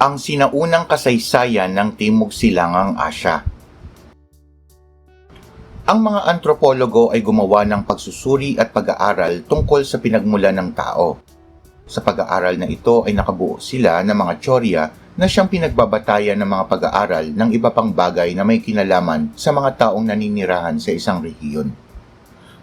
ang sinaunang kasaysayan ng Timog Silangang Asya. Ang mga antropologo ay gumawa ng pagsusuri at pag-aaral tungkol sa pinagmula ng tao. Sa pag-aaral na ito ay nakabuo sila ng mga tsorya na siyang pinagbabatayan ng mga pag-aaral ng iba pang bagay na may kinalaman sa mga taong naninirahan sa isang rehiyon.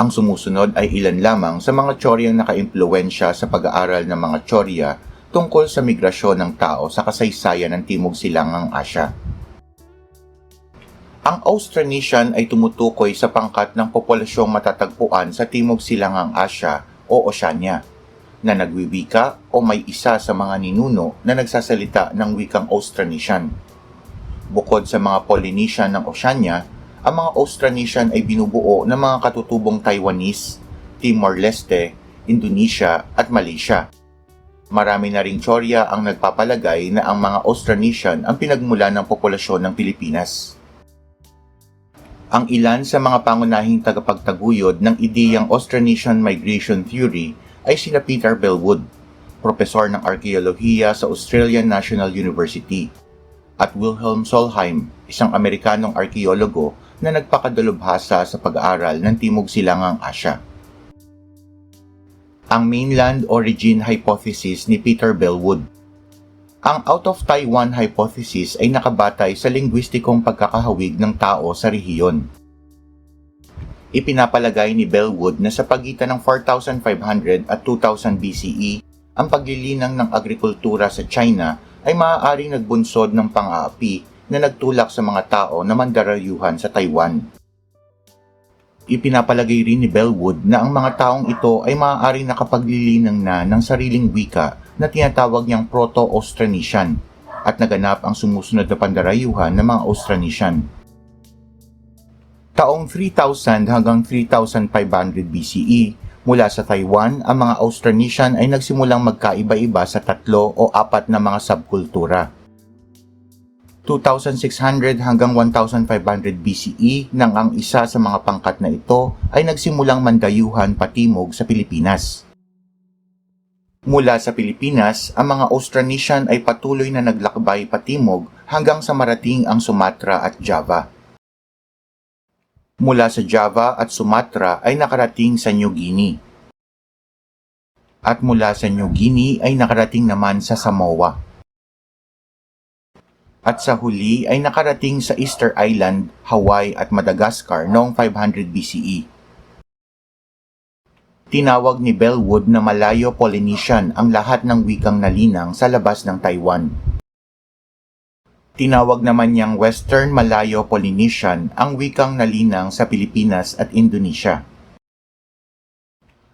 Ang sumusunod ay ilan lamang sa mga tsoryang nakaimpluwensya sa pag-aaral ng mga tsorya tungkol sa migrasyon ng tao sa kasaysayan ng Timog Silangang Asya. Ang Austronesian ay tumutukoy sa pangkat ng populasyong matatagpuan sa Timog Silangang Asya o Oceania na nagwiwika o may isa sa mga ninuno na nagsasalita ng wikang Austronesian. Bukod sa mga Polynesian ng Oceania, ang mga Austronesian ay binubuo ng mga katutubong Taiwanese, Timor-Leste, Indonesia at Malaysia. Marami na ring tsorya ang nagpapalagay na ang mga Austronesian ang pinagmula ng populasyon ng Pilipinas. Ang ilan sa mga pangunahing tagapagtaguyod ng ideyang Austronesian Migration Theory ay sina Peter Bellwood, propesor ng arkeolohiya sa Australian National University, at Wilhelm Solheim, isang Amerikanong arkeologo na nagpakadalubhasa sa pag-aaral ng Timog Silangang Asya. Ang mainland origin hypothesis ni Peter Bellwood ang out of Taiwan hypothesis ay nakabatay sa linguistikong pagkakahawig ng tao sa rehiyon. Ipinapalagay ni Bellwood na sa pagitan ng 4,500 at 2,000 BCE, ang paglilinang ng agrikultura sa China ay maaaring nagbunsod ng pang-aapi na nagtulak sa mga tao na mandarayuhan sa Taiwan. Ipinapalagay rin ni Bellwood na ang mga taong ito ay maaaring nakapaglilinang na ng sariling wika na tinatawag niyang Proto-Austronesian at naganap ang sumusunod na pandarayuhan ng mga Austronesian. Taong 3000 hanggang 3500 BCE, mula sa Taiwan, ang mga Austronesian ay nagsimulang magkaiba-iba sa tatlo o apat na mga subkultura. 2600 hanggang 1500 BCE nang ang isa sa mga pangkat na ito ay nagsimulang mandayuhan patimog sa Pilipinas. Mula sa Pilipinas, ang mga Austronesian ay patuloy na naglakbay patimog hanggang sa marating ang Sumatra at Java. Mula sa Java at Sumatra ay nakarating sa New Guinea. At mula sa New Guinea ay nakarating naman sa Samoa. At sa huli ay nakarating sa Easter Island, Hawaii at Madagascar noong 500 BCE. Tinawag ni Bellwood na Malayo Polynesian ang lahat ng wikang nalinang sa labas ng Taiwan. Tinawag naman niyang Western Malayo Polynesian ang wikang nalinang sa Pilipinas at Indonesia.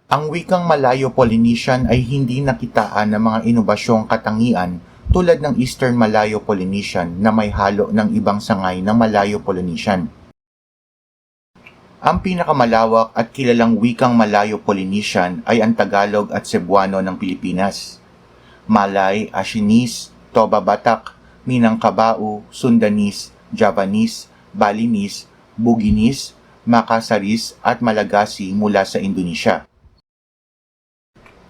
Ang wikang Malayo Polynesian ay hindi nakitaan ng mga inobasyong katangian tulad ng Eastern Malayo Polynesian na may halo ng ibang sangay ng Malayo Polynesian. Ang pinakamalawak at kilalang wikang Malayo-Polynesian ay ang Tagalog at Cebuano ng Pilipinas. Malay, Ashinese, Toba Batak, Minangkabao, Sundanese, Javanese, Balinese, Buginese, Makasaris at Malagasy mula sa Indonesia.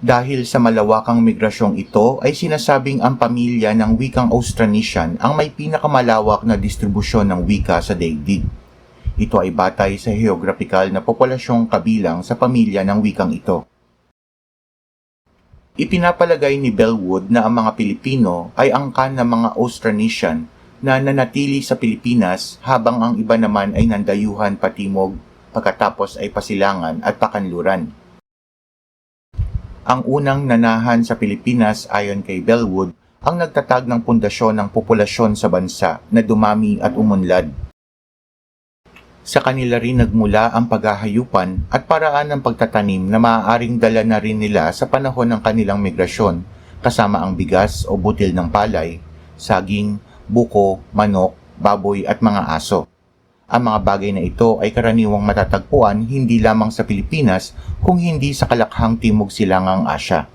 Dahil sa malawakang migrasyong ito ay sinasabing ang pamilya ng wikang Austronesian ang may pinakamalawak na distribusyon ng wika sa daigdig. Ito ay batay sa geographical na populasyong kabilang sa pamilya ng wikang ito. Ipinapalagay ni Bellwood na ang mga Pilipino ay angkan ng mga Austronesian na nanatili sa Pilipinas habang ang iba naman ay nandayuhan patimog pagkatapos ay pasilangan at pakanluran. Ang unang nanahan sa Pilipinas ayon kay Bellwood ang nagtatag ng pundasyon ng populasyon sa bansa na dumami at umunlad sa kanila rin nagmula ang paghahayupan at paraan ng pagtatanim na maaaring dala na rin nila sa panahon ng kanilang migrasyon kasama ang bigas o butil ng palay, saging, buko, manok, baboy at mga aso. Ang mga bagay na ito ay karaniwang matatagpuan hindi lamang sa Pilipinas kung hindi sa kalakhang timog silangang Asya.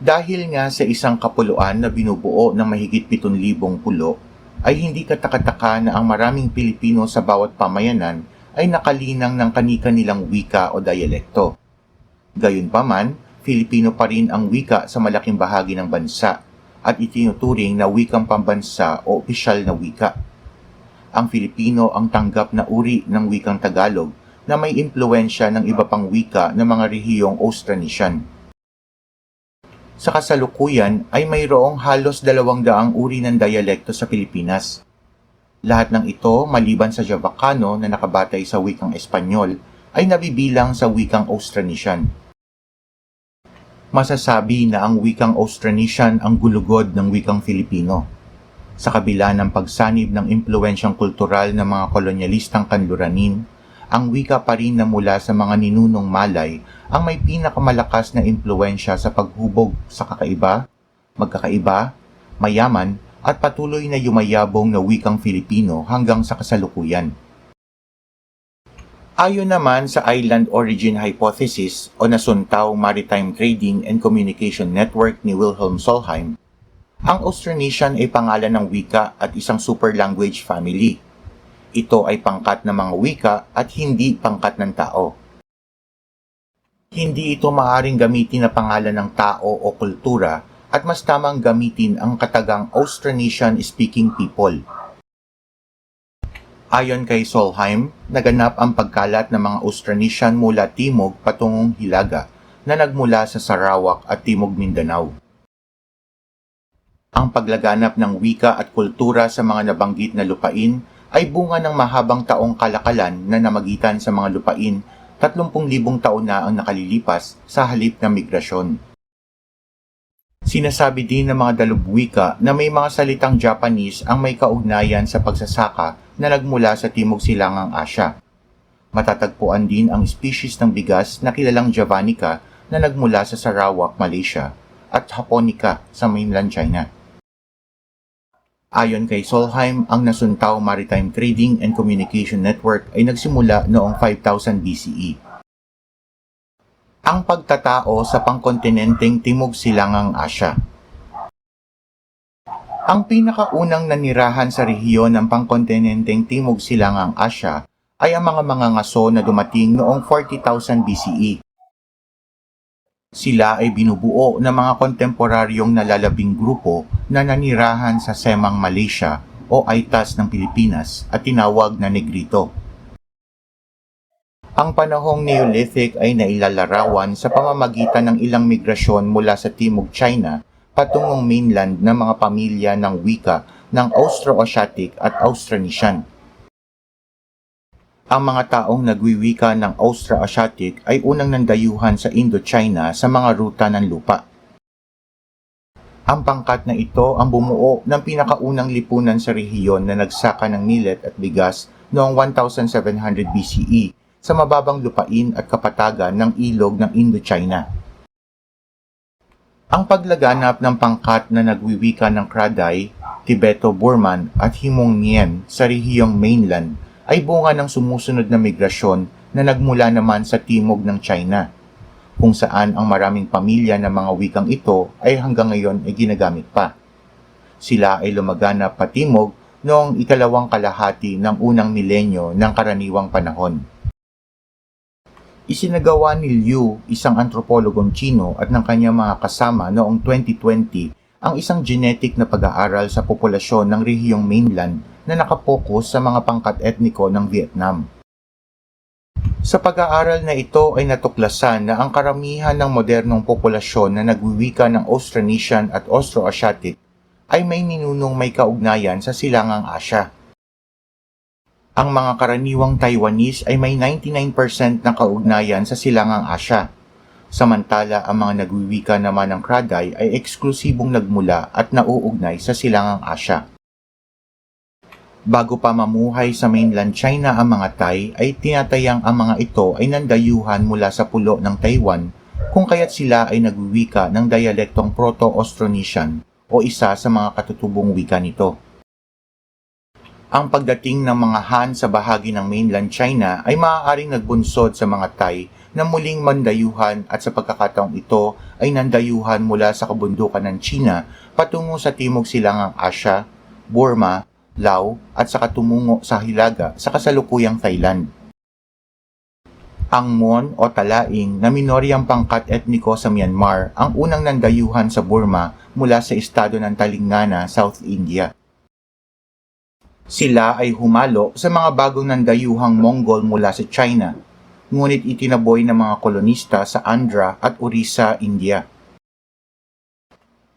Dahil nga sa isang kapuluan na binubuo ng mahigit 7,000 pulo, ay hindi katakataka na ang maraming Pilipino sa bawat pamayanan ay nakalinang ng kani-kanilang wika o dialekto. Gayunpaman, Filipino pa rin ang wika sa malaking bahagi ng bansa at itinuturing na wikang pambansa o opisyal na wika. Ang Filipino ang tanggap na uri ng wikang Tagalog na may impluensya ng iba pang wika ng mga rehiyong Austronesian. Sa kasalukuyan ay mayroong halos dalawang daang uri ng dialekto sa Pilipinas. Lahat ng ito, maliban sa Javacano na nakabatay sa wikang Espanyol, ay nabibilang sa wikang Austronesian. Masasabi na ang wikang Austronesian ang gulugod ng wikang Filipino. Sa kabila ng pagsanib ng impluensyang kultural ng mga kolonyalistang kanluranin, ang wika pa rin na mula sa mga ninunong Malay ang may pinakamalakas na impluensya sa paghubog sa kakaiba, magkakaiba, mayaman at patuloy na yumayabong na wikang Filipino hanggang sa kasalukuyan. Ayon naman sa Island Origin Hypothesis o nasuntaw Maritime Trading and Communication Network ni Wilhelm Solheim, ang Austronesian ay pangalan ng wika at isang super language family. Ito ay pangkat ng mga wika at hindi pangkat ng tao. Hindi ito maaring gamitin na pangalan ng tao o kultura at mas tamang gamitin ang katagang Austronesian speaking people. Ayon kay Solheim, naganap ang pagkalat ng mga Austronesian mula Timog patungong Hilaga na nagmula sa Sarawak at Timog Mindanao. Ang paglaganap ng wika at kultura sa mga nabanggit na lupain ay bunga ng mahabang taong kalakalan na namagitan sa mga lupain 30,000 taon na ang nakalilipas sa halip na migrasyon. Sinasabi din ng mga dalubwika na may mga salitang Japanese ang may kaugnayan sa pagsasaka na nagmula sa Timog Silangang Asya. Matatagpuan din ang species ng bigas na kilalang Javanica na nagmula sa Sarawak, Malaysia at Japonica sa mainland China. Ayon kay Solheim, ang nasuntaw Maritime Trading and Communication Network ay nagsimula noong 5000 BCE. Ang pagtatao sa pangkontinenteng Timog Silangang Asya Ang pinakaunang nanirahan sa rehiyon ng pangkontinenteng Timog Silangang Asya ay ang mga mga ngaso na dumating noong 40,000 BCE. Sila ay binubuo ng mga kontemporaryong nalalabing grupo na nanirahan sa Semang Malaysia o Aitas ng Pilipinas at tinawag na Negrito. Ang panahong Neolithic ay nailalarawan sa pamamagitan ng ilang migrasyon mula sa Timog China patungong mainland ng mga pamilya ng wika ng Austro-Asiatic at Austronesian. Ang mga taong nagwiwika ng Austro-Asiatic ay unang nandayuhan sa Indochina sa mga ruta ng lupa. Ang pangkat na ito ang bumuo ng pinakaunang lipunan sa rehiyon na nagsaka ng millet at bigas noong 1700 BCE sa mababang lupain at kapatagan ng ilog ng Indochina. Ang paglaganap ng pangkat na nagwiwika ng Kraday, Tibeto-Burman at Hmong-Mien sa rehiyong mainland ay bunga ng sumusunod na migrasyon na nagmula naman sa timog ng China, kung saan ang maraming pamilya ng mga wikang ito ay hanggang ngayon ay ginagamit pa. Sila ay lumaganap patimog noong ikalawang kalahati ng unang milenyo ng karaniwang panahon. Isinagawa ni Liu, isang antropologong Chino at ng kanyang mga kasama noong 2020 ang isang genetic na pag-aaral sa populasyon ng rehiyong mainland na nakapokus sa mga pangkat etniko ng Vietnam. Sa pag-aaral na ito ay natuklasan na ang karamihan ng modernong populasyon na nagwiwika ng Austronesian at Austroasiatic ay may ninunong may kaugnayan sa silangang Asya. Ang mga karaniwang Taiwanese ay may 99% na kaugnayan sa silangang Asya. Samantala, ang mga nagwiwika naman ng Kraday ay eksklusibong nagmula at nauugnay sa silangang Asya. Bago pa mamuhay sa mainland China ang mga Thai, ay tinatayang ang mga ito ay nandayuhan mula sa pulo ng Taiwan kung kaya't sila ay nagwiwika ng dialektong Proto-Austronesian o isa sa mga katutubong wika nito. Ang pagdating ng mga Han sa bahagi ng mainland China ay maaaring nagbunsod sa mga Thai na muling mandayuhan at sa pagkakataong ito ay nandayuhan mula sa kabundukan ng China patungo sa timog silangang Asya, Burma, Lao at saka tumungo sa Hilaga sa kasalukuyang Thailand. Ang Mon o Talaing na minoryang pangkat etniko sa Myanmar ang unang nandayuhan sa Burma mula sa estado ng Telangana, South India. Sila ay humalo sa mga bagong nandayuhang Mongol mula sa China, ngunit itinaboy ng mga kolonista sa Andhra at Orissa, India.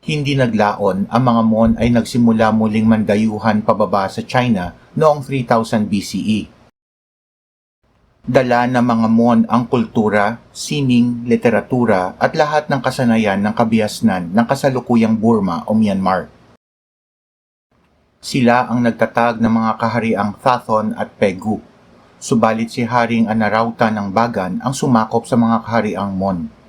Hindi naglaon, ang mga Mon ay nagsimula muling mandayuhan pababa sa China noong 3000 BCE. Dala ng mga Mon ang kultura, sining, literatura at lahat ng kasanayan ng kabiasnan ng kasalukuyang Burma o Myanmar. Sila ang nagtatag ng mga kahariang Thathon at Pegu, subalit si Haring Anarauta ng Bagan ang sumakop sa mga kahariang Mon.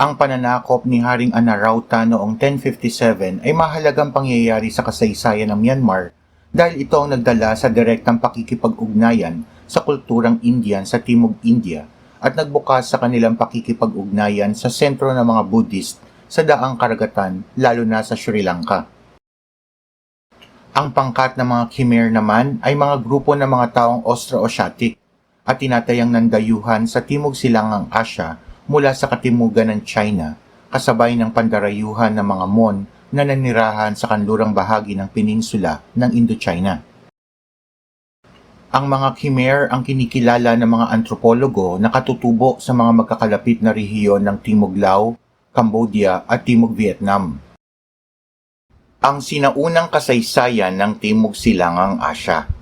Ang pananakop ni Haring Anarauta noong 1057 ay mahalagang pangyayari sa kasaysayan ng Myanmar dahil ito ang nagdala sa direktang pakikipag-ugnayan sa kulturang Indian sa Timog India at nagbukas sa kanilang pakikipag-ugnayan sa sentro ng mga Buddhist sa daang karagatan lalo na sa Sri Lanka. Ang pangkat ng mga Khmer naman ay mga grupo ng mga taong Austro-Asiatic at tinatayang nandayuhan sa Timog Silangang Asya mula sa katimugan ng China kasabay ng pandarayuhan ng mga Mon na nanirahan sa kanlurang bahagi ng peninsula ng Indochina. Ang mga Khmer ang kinikilala ng mga antropologo na katutubo sa mga magkakalapit na rehiyon ng Timog Lao, Cambodia at Timog Vietnam. Ang sinaunang kasaysayan ng Timog Silangang Asya